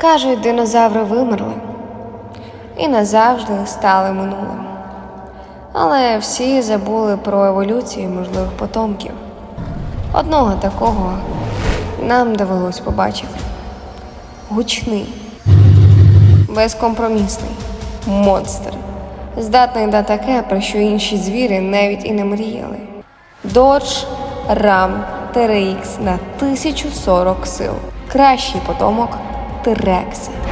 Кажуть, динозаври вимерли і назавжди стали минулим. Але всі забули про еволюцію можливих потомків. Одного такого нам довелось побачити. Гучний, безкомпромісний монстр, здатний на таке, про що інші звірі навіть і не мріяли. Dodge Ram TRX на 1040 сил. Кращий потомок Е,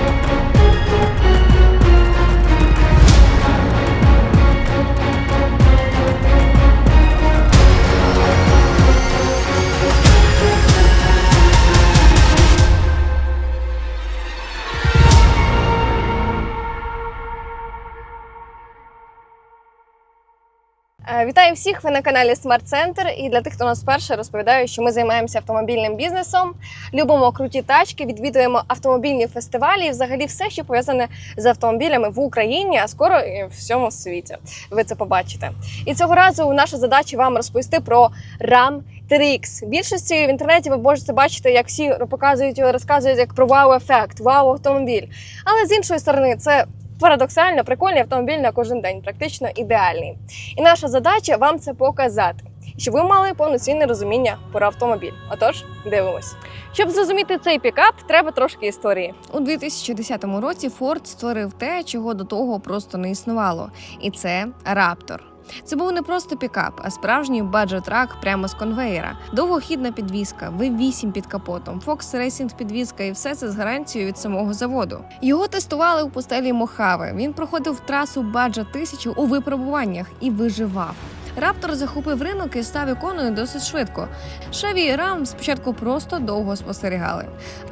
Вітаю всіх! Ви на каналі Smart Center. І для тих, хто нас вперше розповідаю, що ми займаємося автомобільним бізнесом, любимо круті тачки, відвідуємо автомобільні фестивалі і взагалі все, що пов'язане з автомобілями в Україні, а скоро і в всьому світі. Ви це побачите. І цього разу наша задача вам розповісти про RAM 3X. В більшості в інтернеті ви можете бачити, як всі показують, розказують як про вау-ефект, вау-автомобіль. Але з іншої сторони, це парадоксально прикольний автомобіль на кожен день, практично ідеальний. І наша задача вам це показати, щоб ви мали повноцінне розуміння про автомобіль. Отож, дивимось. Щоб зрозуміти цей пікап, треба трошки історії. У 2010 році Форд створив те, чого до того просто не існувало, і це Раптор. Це був не просто пікап, а справжній баджо-трак прямо з конвейера. Довгохідна підвізка, V8 під капотом, Fox Racing підвізка і все це з гарантією від самого заводу. Його тестували у пустелі Мохаве. Він проходив трасу Баджа 1000 у випробуваннях і виживав. Раптор захопив ринок і став іконою досить швидко. Шеві і Рам спочатку просто довго спостерігали.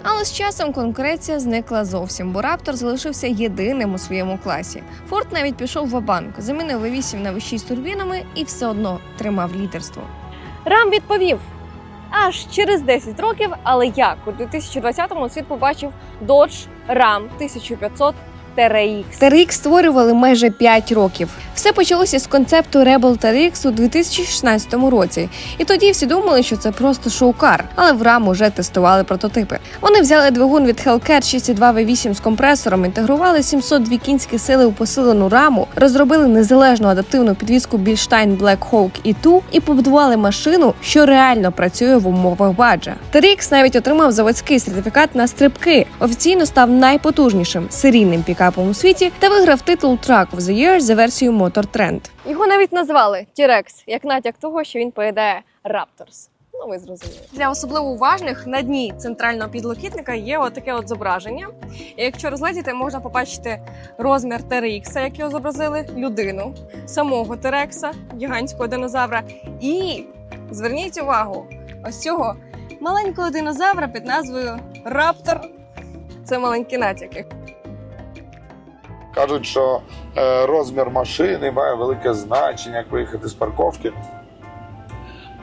Але з часом конкуренція зникла зовсім, бо Раптор залишився єдиним у своєму класі. Форд навіть пішов в банк замінив V8 на V6 з турбінами і все одно тримав лідерство. Рам відповів. Аж через 10 років, але як у 2020-му світ побачив Dodge Ram 1500 TRX. TRX створювали майже 5 років. Все почалося з концепту Rebel TRX у 2016 році. І тоді всі думали, що це просто шоукар, але в RAM уже тестували прототипи. Вони взяли двигун від Hellcat 6.2 V8 з компресором, інтегрували 702 кінські сили у посилену раму, розробили незалежну адаптивну підвізку Bilstein Black Hawk E2 і побудували машину, що реально працює в умовах баджа. TRX навіть отримав заводський сертифікат на стрибки. Офіційно став найпотужнішим серійним пікапом у світі та виграв титул Truck of the Year за версією Motor Trend. Його навіть назвали T-Rex, як натяк того, що він поїдає Raptors. Ну, ви зрозуміли. Для особливо уважних на дні центрального підлокітника є отаке от зображення. І якщо розглядіти, можна побачити розмір TRX, як його зобразили, людину, самого Терекса, гігантського динозавра. І зверніть увагу, ось цього маленького динозавра під назвою Раптор. Це маленькі натяки. Кажуть, що е, розмір машини має велике значення, як виїхати з парковки.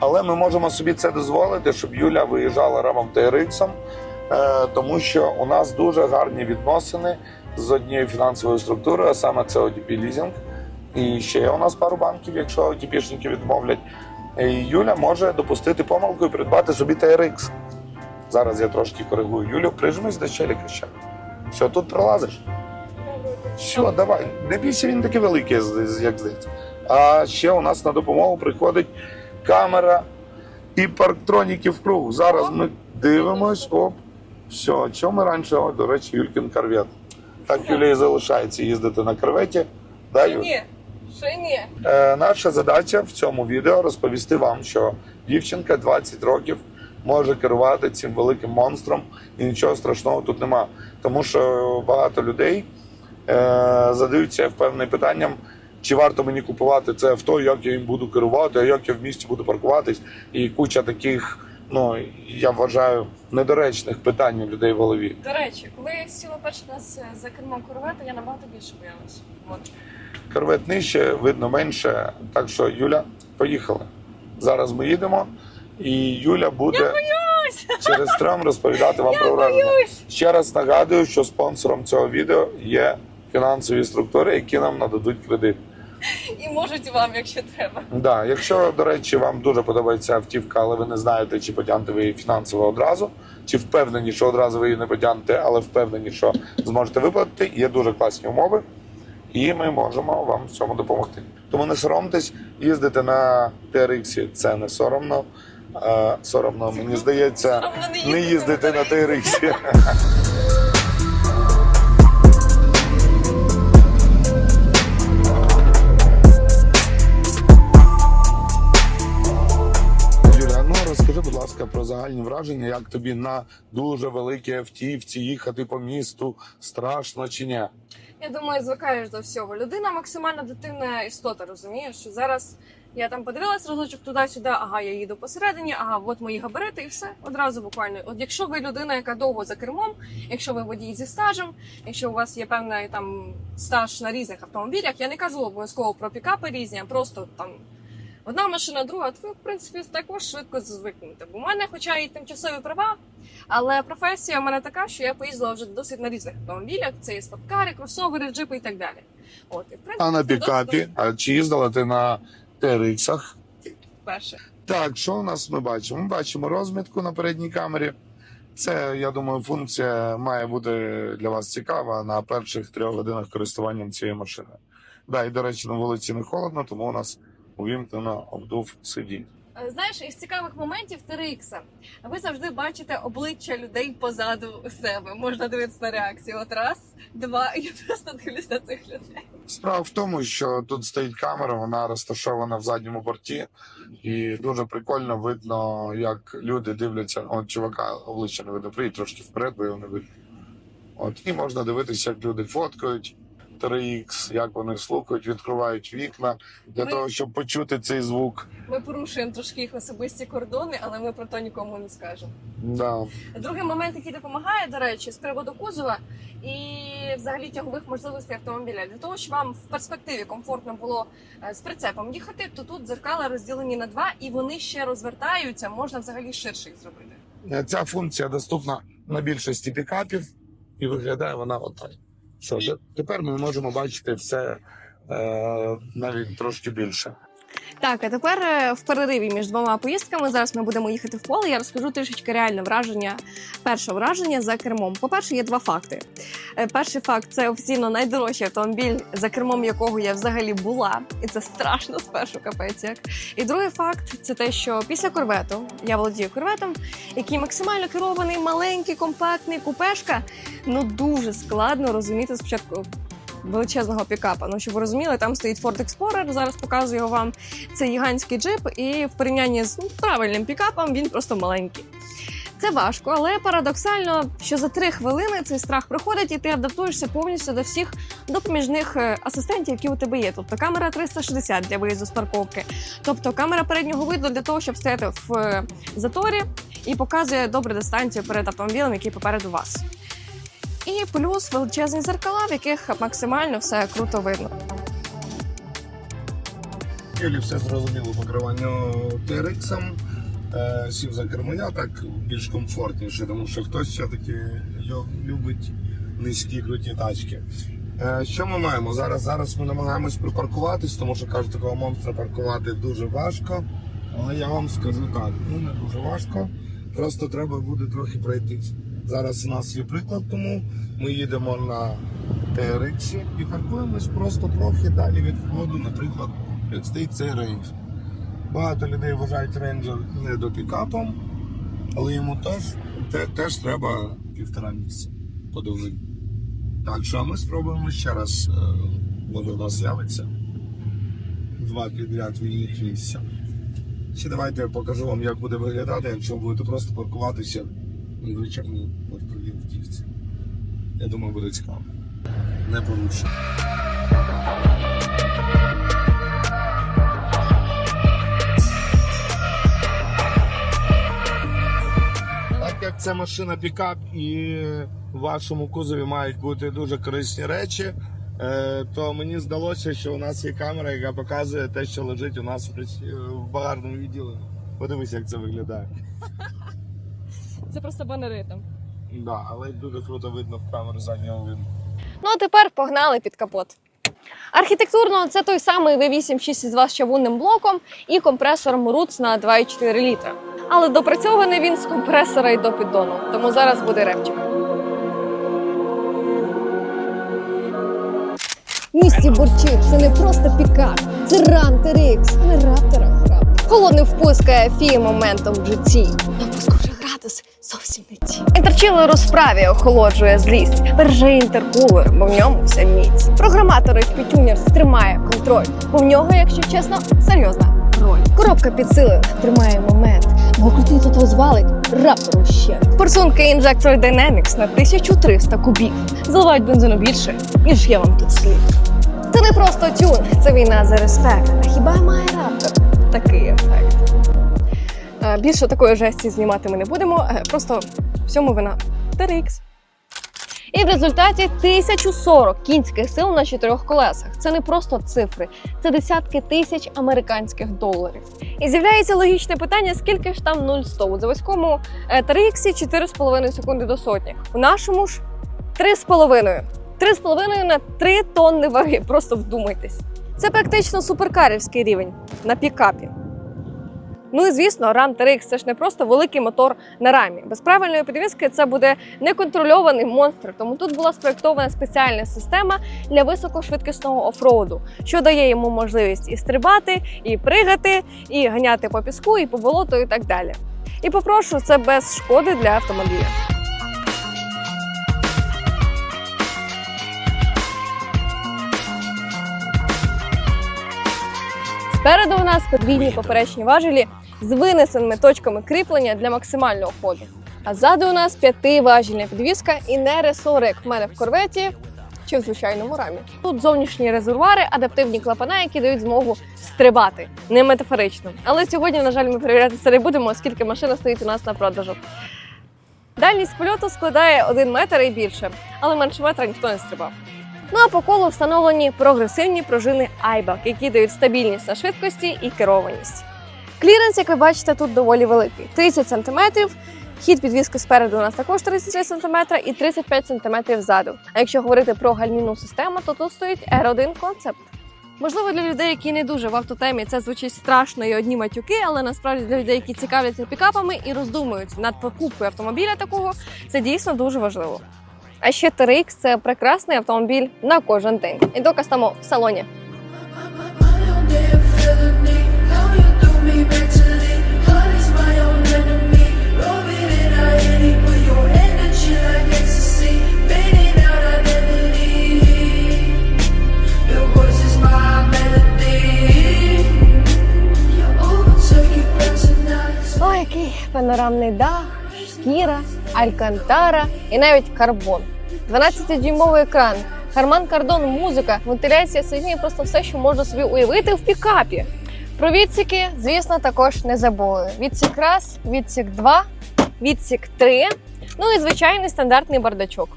Але ми можемо собі це дозволити, щоб Юля виїжджала рамом TRX, е, тому що у нас дуже гарні відносини з однією фінансовою структурою, а саме це OTP лізінг. І ще у нас пару банків, якщо OTP-шники відмовлять. Юля може допустити помилку і придбати собі TRX. Зараз я трошки коригую Юлю, прижмись до щелі крича. Все, тут пролазиш. Все, давай. Не бійся, він такий великий, як здається. А ще у нас на допомогу приходить камера і парктроніки в круг. Зараз ми дивимось, оп. Все, чому ми раніше, о, до речі, Юлькін корвет. Так Юлія і залишається їздити на корветі. Да, Юль? Ні, ще ні. Е, наша задача в цьому відео розповісти вам, що дівчинка 20 років може керувати цим великим монстром, і нічого страшного тут нема. Тому що багато людей задаються впевненим питанням, чи варто мені купувати це авто, як я їм буду керувати, а як я в місті буду паркуватись, і куча таких, ну я вважаю, недоречних питань у людей в голові. До речі, коли я сіла перший раз е, за кермом корвета, я набагато більше боялася. От. Корвет нижче, видно менше. Так що, Юля, поїхали. Зараз ми їдемо, і Юля буде через трам розповідати вам про враження. Ще раз нагадую, що спонсором цього відео є фінансові структури, які нам нададуть кредит. І можуть вам, якщо треба. Да, якщо, до речі, вам дуже подобається автівка, але ви не знаєте, чи потягнете ви її фінансово одразу, чи впевнені, що одразу ви її не потягнете, але впевнені, що зможете виплатити. Є дуже класні умови, і ми можемо вам в цьому допомогти. Тому не соромтесь, їздити на TRX це не соромно. Е, соромно, мені здається, не їздити на TRX. Ну будь ласка, про загальні враження, як тобі на дуже великій автівці їхати по місту страшно чи ні? Я думаю, звикаєш до всього. Людина максимально дитинна істота, розумієш? Що зараз я там подивилась разочок туди-сюди, ага, я їду посередині, ага, от мої габарити, і все одразу буквально. От якщо ви людина, яка довго за кермом, якщо ви водій зі стажем, якщо у вас є певний там стаж на різних автомобілях, я не кажу обов'язково про пікапи різні, а просто там. Одна машина, друга, то ви, в принципі, також швидко звикнете. Бо в мене, хоча і тимчасові права, але професія в мене така, що я поїздила вже досить на різних автомобілях. Це і спорткари, кросовери, джипи і так далі. От, і, в принципі, А на пікапі? А чи їздила ти на TRX? перше. Так, що у нас ми бачимо? Ми бачимо розмітку на передній камері. Це, я думаю, функція має бути для вас цікава на перших трьох годинах користування цією машиною. Да, і до речі, на вулиці не холодно, тому у нас увімкнено обдув сидінь. Е, Знаєш, із цікавих моментів TRX ви завжди бачите обличчя людей позаду себе. Можна дивитися на реакцію. От раз, два, і я просто дивлюсь на цих людей. Справа в тому, що тут стоїть камера, вона розташована в задньому борті, і дуже прикольно видно, як люди дивляться. От чувака обличчя не видно, приїдь трошки вперед, бо його не видно. От і можна дивитися, як люди фоткають 3X, як вони слухають, відкривають вікна для Ми- того, щоб почути цей звук. Ми порушуємо трошки їх особисті кордони, але ми про то нікому не скажемо. Да. Другий момент, який допомагає, до речі, з приводу кузова і взагалі тягових можливостей автомобіля. Для того, щоб вам в перспективі комфортно було е, з прицепом їхати, то тут дзеркала розділені на два, і вони ще розвертаються. Можна взагалі ширше їх зробити. Ця функція доступна на більшості пікапів, і виглядає вона отак. Що тепер ми можемо бачити все е, навіть трошки більше. Так, а тепер е, в перериві між двома поїздками. Зараз ми будемо їхати в поле. Я розкажу трішечки реальне враження. Перше враження за кермом. По-перше, є два факти. Е, Перший факт це офіційно найдорожчий автомобіль, за кермом якого я взагалі була, і це страшно спершу капець. Як і другий факт це те, що після корвету я володію корветом, який максимально керований, маленький, компактний, купешка. Ну дуже складно розуміти спочатку. Величезного пікапа. Ну, щоб ви розуміли, там стоїть Ford Explorer, зараз показую вам. Це гігантський джип, і в порівнянні з ну, правильним пікапом він просто маленький. Це важко, але парадоксально, що за три хвилини цей страх проходить, і ти адаптуєшся повністю до всіх допоміжних е, асистентів, які у тебе є. Тобто камера 360 для виїзду з парковки, тобто камера переднього виду для того, щоб стояти в е, заторі і показує добру дистанцію перед автомобілем, який попереду вас. І плюс величезні зеркала, в яких максимально все круто видно. Юлі все зрозуміло по керуванню TRX. Е, сів за кермо, так більш комфортніше, тому що хтось все-таки любить низькі круті тачки. Е, що ми маємо? Зараз Зараз ми намагаємось припаркуватись, тому що кажуть, такого монстра паркувати дуже важко. Але я вам скажу так, ну не дуже важко. Просто треба буде трохи пройтись. Зараз у нас є приклад, тому ми їдемо на TRX і паркуємось просто трохи далі від входу, наприклад, як стоїть цей рейндж. Багато людей вважають рейнджер не до пікапом, але йому теж, те, теж треба півтора місця подовжити. Так що ми спробуємо ще раз, е, може у нас з'явиться два підряд вільних місця. Ще давайте я покажу вам, як буде виглядати, якщо будете просто паркуватися в звичайній легковій автівці. Я думаю, буде цікаво. Не порушую. Так як це машина пікап і в вашому кузові мають бути дуже корисні речі, е, то мені здалося, що у нас є камера, яка показує те, що лежить у нас в багажному відділенні. Подивись, як це виглядає. Це просто банеритм. Да, але дуже круто видно в камеру заднього виду. Ну а тепер погнали під капот. Архітектурно це той самий V8 6.2 з чавунним блоком і компресором Roots на 2,4 літра. Але допрацьований він з компресора і до піддону. Тому зараз буде репчик. Місті бурчить, це не просто пікап, це Ram TRX, не Raptor граб. Холодний впуск фії моментом в житті. На впуску вже градус зовсім не ті. Інтерчіло розправі охолоджує злість. Бережи інтеркулер, бо в ньому вся міць. Програматор FP-тюнер стримає контроль, бо в нього, якщо чесно, серйозна роль. Коробка підсилена, тримає момент, бо крутий тут розвалить раптору ще. Форсунки Injector Dynamics на 1300 кубів. Заливають бензину більше, ніж є вам тут слід. Це не просто тюн, це війна за респект. А хіба має раптор такий Більше такої жесті знімати ми не будемо. е, Просто всьому вина TRX. І в результаті 1040 кінських сил на чотирьох колесах. Це не просто цифри, це десятки тисяч американських доларів. І з'являється логічне питання: скільки ж там 0-100? У заводському е, TRX 4,5 секунди до сотні. У нашому ж 3,5. 3,5 на 3 тонни ваги. Просто вдумайтесь. Це практично суперкарівський рівень на пікапі. Ну і звісно, Ram TRX – це ж не просто великий мотор на рамі. Без правильної підвіски це буде неконтрольований монстр. Тому тут була спроєктована спеціальна система для високошвидкісного офроуду, що дає йому можливість і стрибати, і пригати, і ганяти по піску, і по болоту, і так далі. І попрошу це без шкоди для автомобіля. Спереду у нас подвійні поперечні важелі з винесеними точками кріплення для максимального ходу. А ззаду у нас п'ятиважільна підвіска і не ресори, як в мене в корветі чи в звичайному рамі. Тут зовнішні резервуари, адаптивні клапана, які дають змогу стрибати, не метафорично. Але сьогодні, на жаль, ми перевіряти це не будемо, оскільки машина стоїть у нас на продажу. Дальність польоту складає 1 метр і більше, але менше метра ніхто не стрибав. Ну а по колу встановлені прогресивні пружини iBack, які дають стабільність на швидкості і керованість. Кліренс, як ви бачите, тут доволі великий 30 см. Хід підвіски спереду у нас також 33 см і 35 см ззаду. А якщо говорити про гальмівну систему, то тут стоїть R1 концепт. Можливо, для людей, які не дуже в автотемі, це звучить страшно і одні матюки, але насправді для людей, які цікавляться пікапами і роздумують над покупкою автомобіля такого, це дійсно дуже важливо. А ще TRX – це прекрасний автомобіль на кожен день. І доказ тому в салоні. My own damn felony. How you do me mentally? Heart is my own enemy. Love it and I hate it, but your energy like ecstasy. Fading out, I never leave. Your voice is my melody. You're overtook your breath tonight. О, який панорамний дах, шкіра, алькантара і навіть карбон. 12-дюймовий екран, Harman Kardon музика, вентиляція сидіння, просто все, що можна собі уявити в пікапі. Про відсіки, звісно, також не забули. Відсік раз, відсік 2, відсік 3, ну і звичайний стандартний бардачок.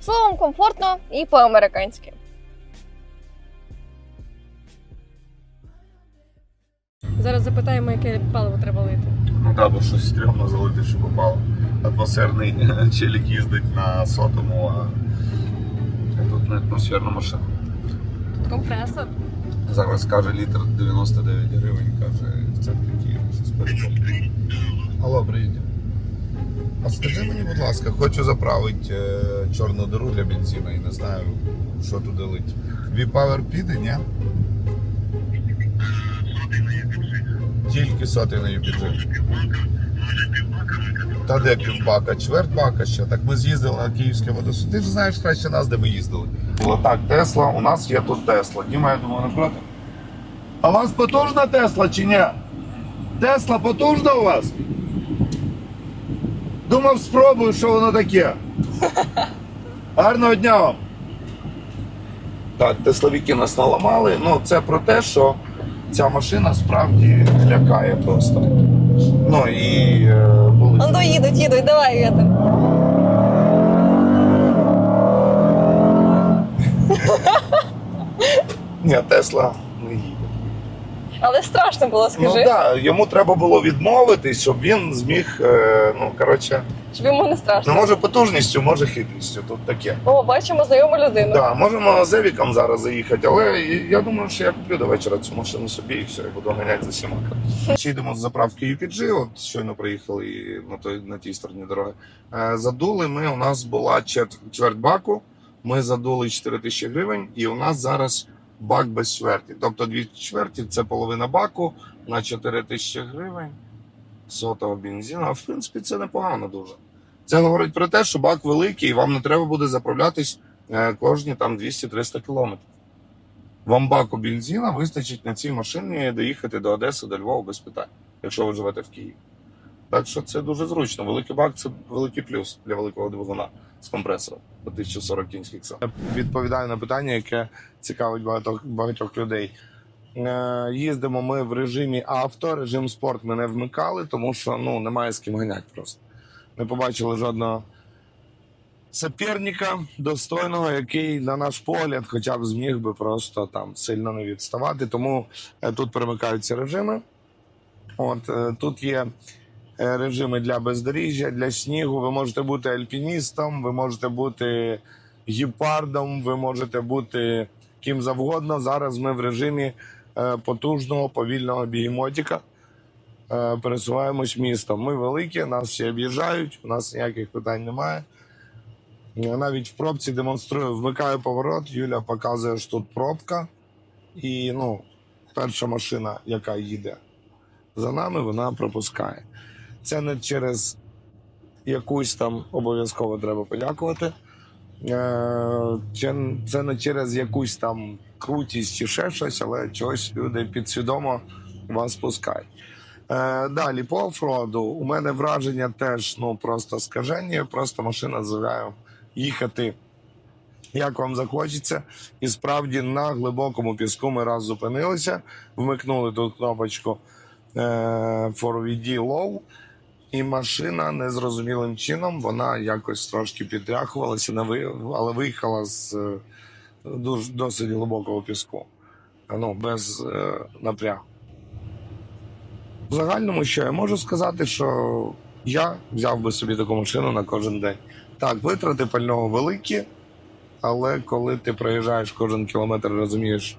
Словом, комфортно і по-американськи. Зараз запитаємо, яке паливо треба лити. Ну так, бо щось стрьомно залити, що попало. Атмосферний челік їздить на сотому, а тут не атмосферна машина. Тут Компресор. Зараз каже літр 99 гривень, каже в центрі Києва щось перепомню. Алло, привіт. А скажи мені, будь ласка, хочу заправити е, чорну диру для бензину і не знаю, що туди лить. V-Power піде, ні? Тільки на UPG. Та де півбака? Чверть бака ще. Так ми з'їздили на київське водосуд. Ти ж знаєш краще нас, де ми їздили. Так, Тесла, у нас є тут Тесла. Діма, я думаю, не проти. А у вас потужна Тесла чи ні? Тесла потужна у вас? Думав, спробую, що воно таке. Гарного дня вам. Так, тесловики нас наламали. Ну, це про те, що ця машина справді лякає просто. Ну і е, були. Ну, то їдуть, їдуть, давай, Вєта. Ні, Тесла не їде. Але страшно було, Ну скажи. так, да, йому треба було відмовитись, щоб він зміг, е, ну коротше, щоб йому не страшно. Ну, може потужністю, може хитрістю. Тут таке. О, бачимо знайому людину. Да, можемо з Евіком зараз заїхати, але я думаю, що я куплю до вечора цю машину собі і все, і буду ганяти за всіма. Ще йдемо з заправки UPG, от щойно приїхали на, той, на тій стороні дороги. Е, Задули ми, у нас була чверть баку, ми задули 4 тисячі гривень, і у нас зараз бак без чверті. Тобто дві чверті це половина баку на 4 тисячі гривень сотого бензину. А в принципі це непогано дуже. Це говорить про те, що бак великий, і вам не треба буде заправлятись е, кожні там 200-300 кілометрів. Вам баку бензина вистачить на цій машині доїхати до Одеси, до Львова без питань, якщо ви живете в Києві. Так що це дуже зручно. Великий бак це великий плюс для великого двигуна з компресором по 1040 кінських сил. Відповідаю на питання, яке цікавить багатьох, багатьох людей. Е, Їздимо ми в режимі авто, режим спорт ми не вмикали, тому що ну, немає з ким ганяти просто. Не побачили жодного суперника достойного, який, на наш погляд, хоча б зміг би просто там сильно не відставати. Тому е, тут перемикаються режими. От е, тут є режими для бездоріжжя, для снігу. Ви можете бути альпіністом, ви можете бути гіпардом, ви можете бути ким завгодно. Зараз ми в режимі потужного повільного бігемотіка. Е, Пересуваємось містом. Ми великі, нас всі об'їжджають, у нас ніяких питань немає. Я навіть в пробці демонструю, вмикаю поворот, Юля показує, що тут пробка. І ну, перша машина, яка їде за нами, вона пропускає. Це не через якусь там обов'язково треба подякувати. Е, чи- Це не через якусь там крутість чи ще щось, але чогось люди підсвідомо вас пускають. Е, Далі по офроду. У мене враження теж ну просто скажені. Просто машина дозволяє їхати як вам захочеться. І справді на глибокому піску ми раз зупинилися, вмикнули тут кнопочку е, for VD Low, і машина незрозумілим чином вона якось трошки підряхувалася, не але виїхала з е, дуже досить глибокого піску. Ну, без е, напрягу. В загальному, що я можу сказати, що я взяв би собі таку машину на кожен день. Так, витрати пального великі, але коли ти проїжджаєш кожен кілометр, розумієш,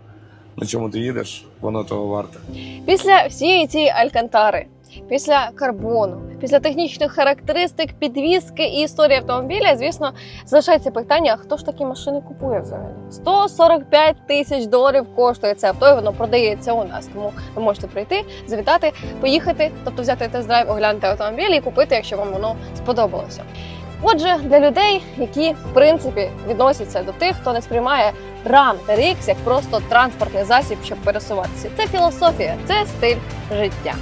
на чому ти їдеш, воно того варте. Після всієї цієї алькантари, після карбону, після технічних характеристик, підвіски і історії автомобіля, звісно, залишається питання: хто ж такі машини купує взагалі? 145 тисяч доларів коштує це авто, і воно продається у нас. Тому ви можете прийти, завітати, поїхати, тобто взяти тест-драйв, оглянути автомобіль і купити, якщо вам воно сподобалося. Отже, для людей, які в принципі відносяться до тих, хто не сприймає Ram та RX як просто транспортний засіб, щоб пересуватися. Це філософія, це стиль життя.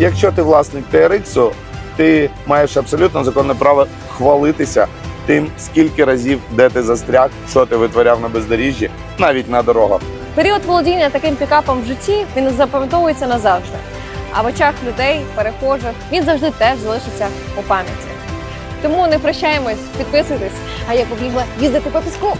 Якщо ти власник TRX, ти маєш абсолютно законне право хвалитися тим, скільки разів де ти застряг, що ти витворяв на бездоріжжі, навіть на дорогах. Період володіння таким пікапом в житті він запам'ятовується назавжди. А в очах людей, перехожих, він завжди теж залишиться у пам'яті. Тому не прощаємось, підписуйтесь, а я побігла їздити по піску.